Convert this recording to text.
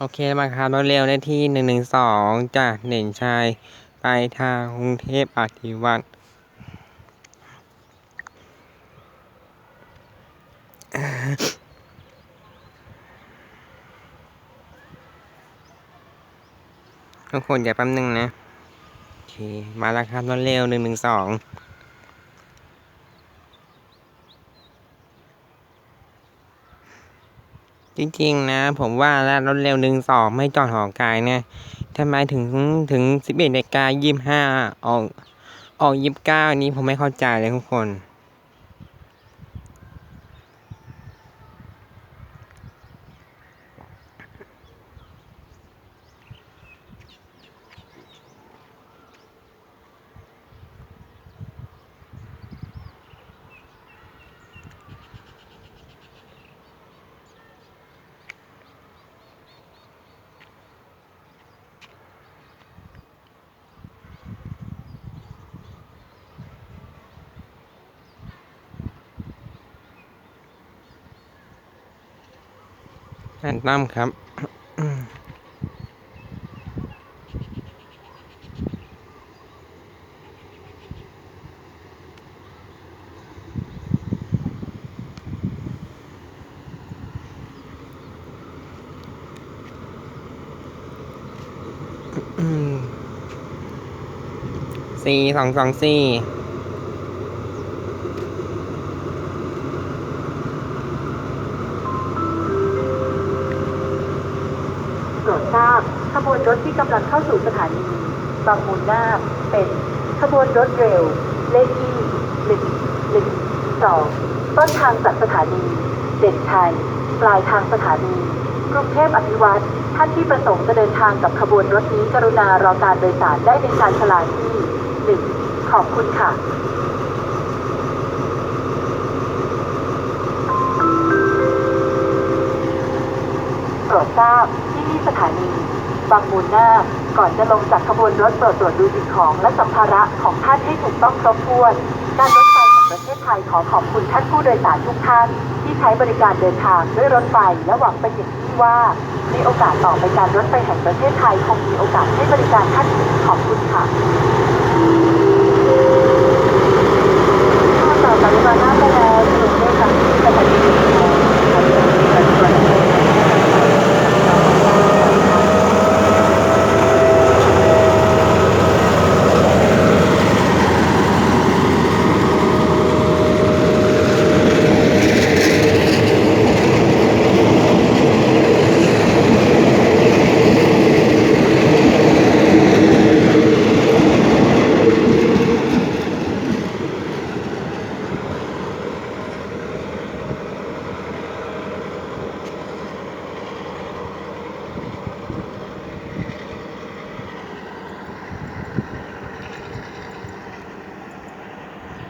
โอเคมาครับรถเร็วได้ที่หนึ่งหนึ่งสองจากเด่นชัยไปทางกรุงเทพอธิวัตรทุกคนอย่าแป๊บนึงนะ โอเค มาแล้วครับรถเร็วหนึ่งหนึ่งสอง จริงๆนะ ผมว่าแล้วรถเร็วหนึ่งสองไม่จอดหอกายนะทำไมถึงถึงสิบเอ็ดนาฬิกายี่ห้าออกออกยี่สิบเก้านี้ผมไม่เข้าใจเลยทุกคน อันตั้มครับ สี่สองสองสี่ ทราบขบวนรถที่กำลังเข้าสู่สถานีบางมูลนาเป็นขบวนรถเร็ว เลขที่หนึ่งหนึ่งสองต้นทางจากสถานี เด่นชัยปลายทางสถานีกรุงเทพอภิวัตรท่านที่ประสงค์จะเดินทางกับขบวนรถนี้กรุณารอการโดยสารได้ในชานชลาที่หนึ่งขอบคุณค่ะ รดทราบที่นี่สถานีบางมูลนาคก่อนจะลงจากขบวนรถโปรดตรวจดูสิ่งของและสัมภาระของท่านให้ถูกต้องครบถ้วน การรถไฟแห่งประเทศไทยขอขอบคุณท่านผู้โดยสารทุกท่าน ที่ใช้บริการเดินทางด้วยรถไฟและหวังเป็นอย่างยิ่งว่าในโอกาสต่อไปการรถไฟแห่งประเทศไทยคงมีโอกาสให้บริการท่านขอบคุณค่ะข้อต่อบัติหน้าไปแล้ว